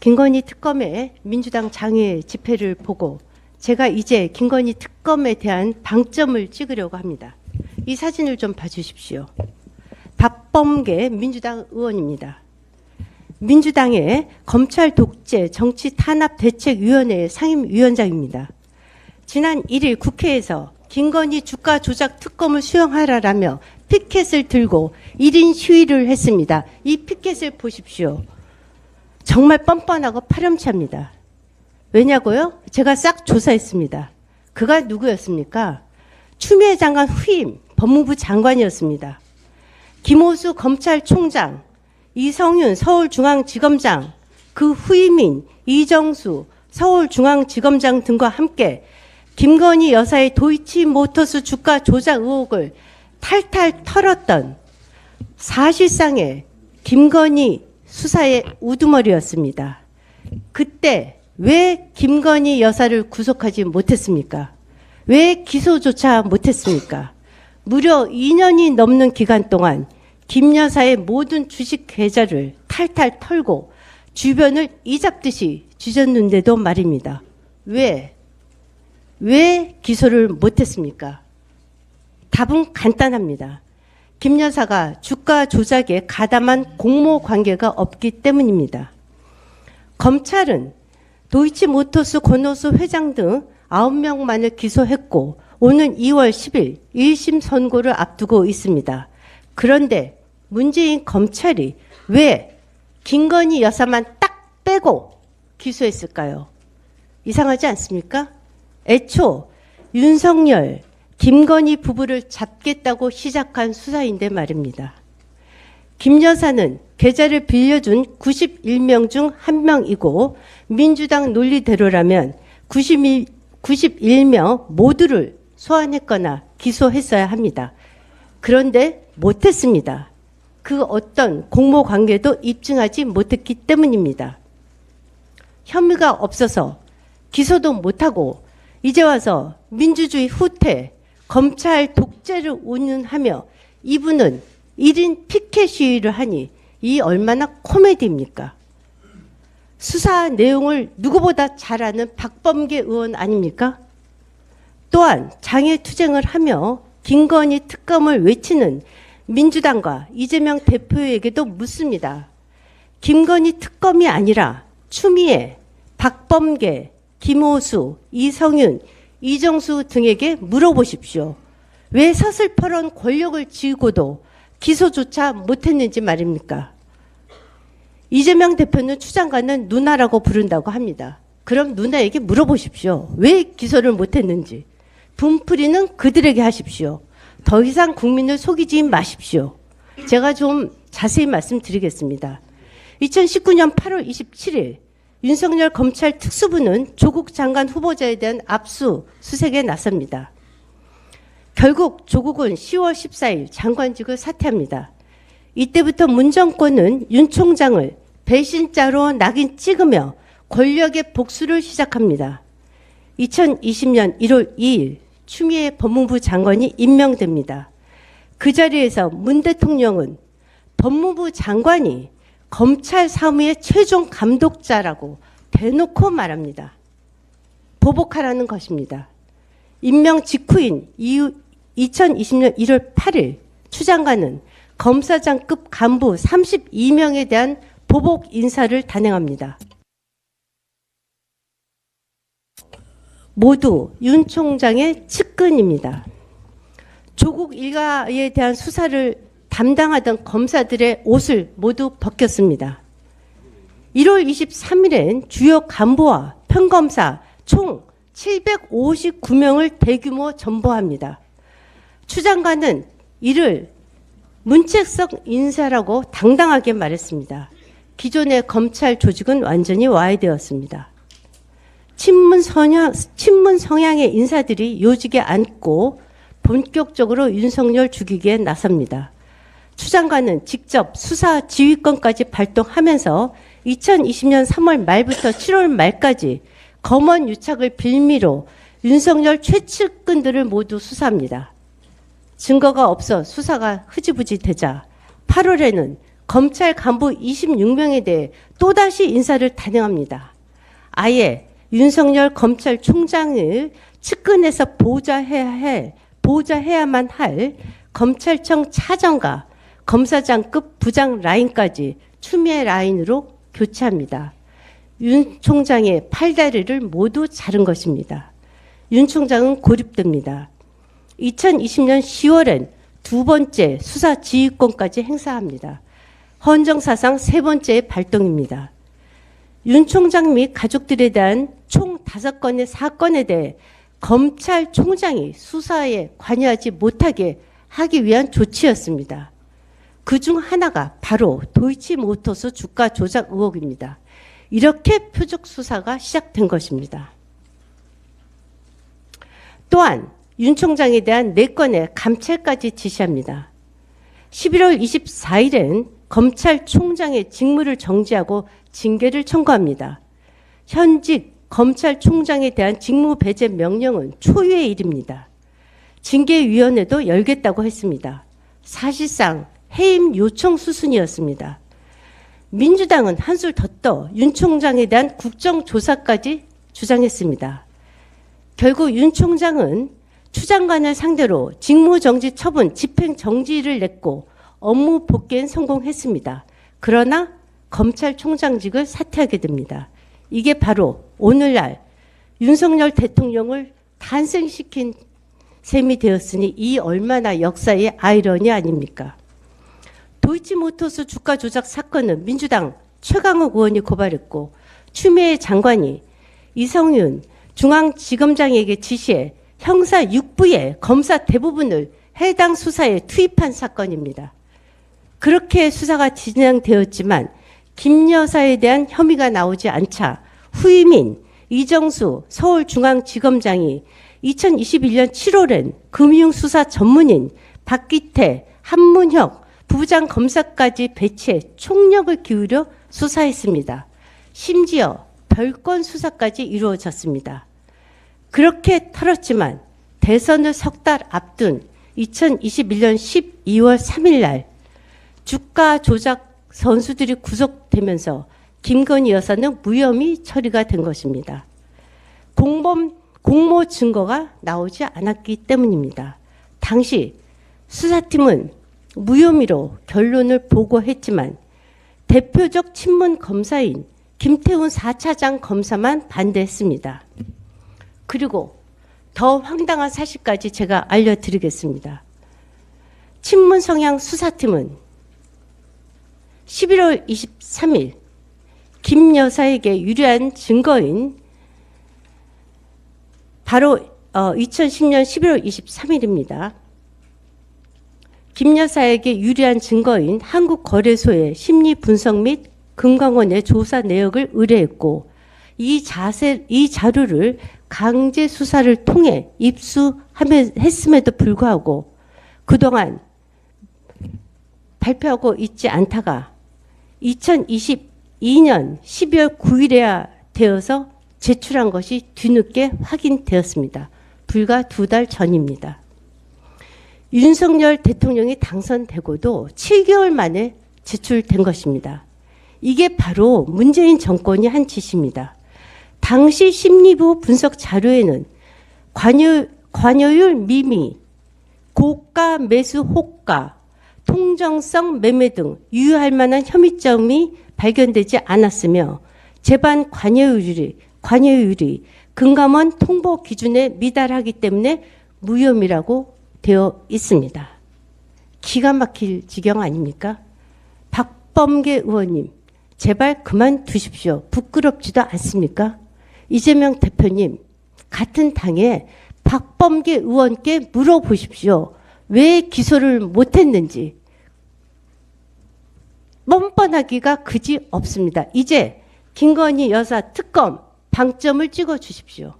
김건희 특검의 민주당 장외 집회를 보고 제가 이제 김건희 특검에 대한 방점을 찍으려고 합니다. 이 사진을 좀 봐주십시오. 박범계 민주당 의원입니다. 민주당의 검찰 독재 정치 탄압 대책위원회 상임위원장입니다. 지난 1일 국회에서 김건희 주가 조작 특검을 수용하라라며 피켓을 들고 1인 시위를 했습니다. 이 피켓을 보십시오. 정말 뻔뻔하고 파렴치합니다. 왜냐고요? 제가 싹 조사했습니다. 그가 누구였습니까? 추미애 장관 후임 법무부 장관이었습니다. 김호수 검찰총장, 이성윤 서울중앙지검장, 그 후임인 이정수 서울중앙지검장 등과 함께 김건희 여사의 도이치모터스 주가 조작 의혹을 탈탈 털었던 사실상의 김건희 수사의 우두머리였습니다. 그때 왜 김건희 여사를 구속하지 못했습니까? 왜 기소조차 못했습니까? 무려 2년이 넘는 기간 동안 김 여사의 모든 주식 계좌를 탈탈 털고 주변을 이잡듯이 쥐졌는데도 말입니다. 왜? 왜 기소를 못했습니까? 답은 간단합니다. 김 여사가 주가 조작에 가담한 공모 관계가 없기 때문입니다. 검찰은 도이치모터스 권오수 회장 등 9명만을 기소했고 오는 2월 10일 1심 선고를 앞두고 있습니다. 그런데 문재인 검찰이 왜 김건희 여사만 딱 빼고 기소했을까요? 이상하지 않습니까? 애초 윤석열, 김건희 부부를 잡겠다고 시작한 수사인데 말입니다. 김 여사는 계좌를 빌려준 91명 중한 명이고 민주당 논리대로라면 91, 91명 모두를 소환했거나 기소했어야 합니다. 그런데 못했습니다. 그 어떤 공모 관계도 입증하지 못했기 때문입니다. 혐의가 없어서 기소도 못하고 이제 와서 민주주의 후퇴, 검찰 독재를 운운하며 이분은 1인 피켓 시위를 하니 이 얼마나 코미디입니까? 수사 내용을 누구보다 잘 아는 박범계 의원 아닙니까? 또한 장애 투쟁을 하며 김건희 특검을 외치는 민주당과 이재명 대표에게도 묻습니다. 김건희 특검이 아니라 추미애, 박범계, 김호수, 이성윤, 이정수 등에게 물어보십시오. 왜 서슬퍼런 권력을 쥐고도 기소조차 못했는지 말입니까? 이재명 대표는 추장관은 누나라고 부른다고 합니다. 그럼 누나에게 물어보십시오. 왜 기소를 못했는지. 분풀이는 그들에게 하십시오. 더 이상 국민을 속이지 마십시오. 제가 좀 자세히 말씀드리겠습니다. 2019년 8월 27일 윤석열 검찰 특수부는 조국 장관 후보자에 대한 압수 수색에 나섭니다. 결국 조국은 10월 14일 장관직을 사퇴합니다. 이때부터 문 정권은 윤 총장을 배신자로 낙인 찍으며 권력의 복수를 시작합니다. 2020년 1월 2일 추미애 법무부 장관이 임명됩니다. 그 자리에서 문 대통령은 법무부 장관이 검찰 사무의 최종 감독자라고 대놓고 말합니다. 보복하라는 것입니다. 임명 직후인 이후 2020년 1월 8일 추 장관은 검사장급 간부 32명에 대한 보복 인사를 단행합니다. 모두 윤 총장의 측근입니다. 조국 일가에 대한 수사를 담당하던 검사들의 옷을 모두 벗겼습니다. 1월 23일엔 주요 간부와 평검사 총 759명을 대규모 전보합니다. 추 장관은 이를 문책성 인사라고 당당하게 말했습니다. 기존의 검찰 조직은 완전히 와해되었습니다. 친문 성향, 친문 성향의 인사들이 요직에 앉고 본격적으로 윤석열 죽이기에 나섭니다. 추 장관은 직접 수사 지휘권까지 발동하면서 2020년 3월 말부터 7월 말까지 검언 유착을 빌미로 윤석열 최측근들을 모두 수사합니다. 증거가 없어 수사가 흐지부지 되자 8월에는 검찰 간부 26명에 대해 또다시 인사를 단행합니다. 아예 윤석열 검찰총장을 측근에서 보좌해야 할, 보좌해야만 할 검찰청 차장과 검사장급 부장 라인까지 추미애 라인으로 교체합니다. 윤 총장의 팔다리를 모두 자른 것입니다. 윤 총장은 고립됩니다. 2020년 10월엔 두 번째 수사 지휘권까지 행사합니다. 헌정사상 세 번째 발동입니다. 윤 총장 및 가족들에 대한 총 다섯 건의 사건에 대해 검찰총장이 수사에 관여하지 못하게 하기 위한 조치였습니다. 그 중 하나가 바로 도이치모터스 주가 조작 의혹입니다. 이렇게 표적 수사가 시작된 것입니다. 또한 윤 총장에 대한 4건의 감찰까지 지시합니다. 11월 24일엔 검찰총장의 직무를 정지하고 징계를 청구합니다. 현직 검찰총장에 대한 직무 배제 명령은 초유의 일입니다. 징계위원회도 열겠다고 했습니다. 사실상 해임 요청 수순이었습니다. 민주당은 한술 더 떠 윤 총장에 대한 국정조사까지 주장했습니다. 결국 윤 총장은 추 장관을 상대로 직무정지 처분 집행정지를 냈고 업무 복귀엔 성공했습니다. 그러나 검찰총장직을 사퇴하게 됩니다. 이게 바로 오늘날 윤석열 대통령을 탄생시킨 셈이 되었으니 이 얼마나 역사의 아이러니 아닙니까? 도이치모터스 주가 조작 사건은 민주당 최강욱 의원이 고발했고 추미애 장관이 이성윤 중앙지검장에게 지시해 형사 6부의 검사 대부분을 해당 수사에 투입한 사건입니다. 그렇게 수사가 진행되었지만 김 여사에 대한 혐의가 나오지 않자 후임인 이정수 서울중앙지검장이 2021년 7월엔 금융수사 전문인 박기태, 한문혁 부부장 검사까지 배치해 총력을 기울여 수사했습니다. 심지어 별건 수사까지 이루어졌습니다. 그렇게 털었지만 대선을 석 달 앞둔 2021년 12월 3일 날 주가 조작 선수들이 구속되면서 김건희 여사는 무혐의 처리가 된 것입니다. 공범 공모 증거가 나오지 않았기 때문입니다. 당시 수사팀은 무혐의로 결론을 보고했지만 대표적 친문 검사인 김태훈 4차장 검사만 반대했습니다. 그리고 더 황당한 사실까지 제가 알려드리겠습니다. 친문 성향 수사팀은 11월 23일 김 여사에게 유리한 증거인 바로 어, 2010년 11월 23일입니다. 김 여사에게 유리한 증거인 한국거래소의 심리 분석 및 금강원의 조사 내역을 의뢰했고 이 자세 이 자료를 강제 수사를 통해 입수했음에도 불구하고 그동안 발표하고 있지 않다가 2022년 12월 9일에야 되어서 제출한 것이 뒤늦게 확인되었습니다. 불과 두 달 전입니다. 윤석열 대통령이 당선되고도 7개월 만에 제출된 것입니다. 이게 바로 문재인 정권이 한 짓입니다. 당시 심리부 분석 자료에는 관여, 관여율 미미, 고가 매수 호가, 통정성 매매 등 유효할 만한 혐의점이 발견되지 않았으며 재반 관여율이 관여율이 금감원 통보 기준에 미달하기 때문에 무혐의라고 되어 있습니다. 기가 막힐 지경 아닙니까? 박범계 의원님, 제발 그만 두십시오. 부끄럽지도 않습니까? 이재명 대표님, 같은 당에 박범계 의원께 물어보십시오. 왜 기소를 못했는지. 뻔뻔하기가 그지 없습니다. 이제 김건희 여사 특검 방점을 찍어 주십시오.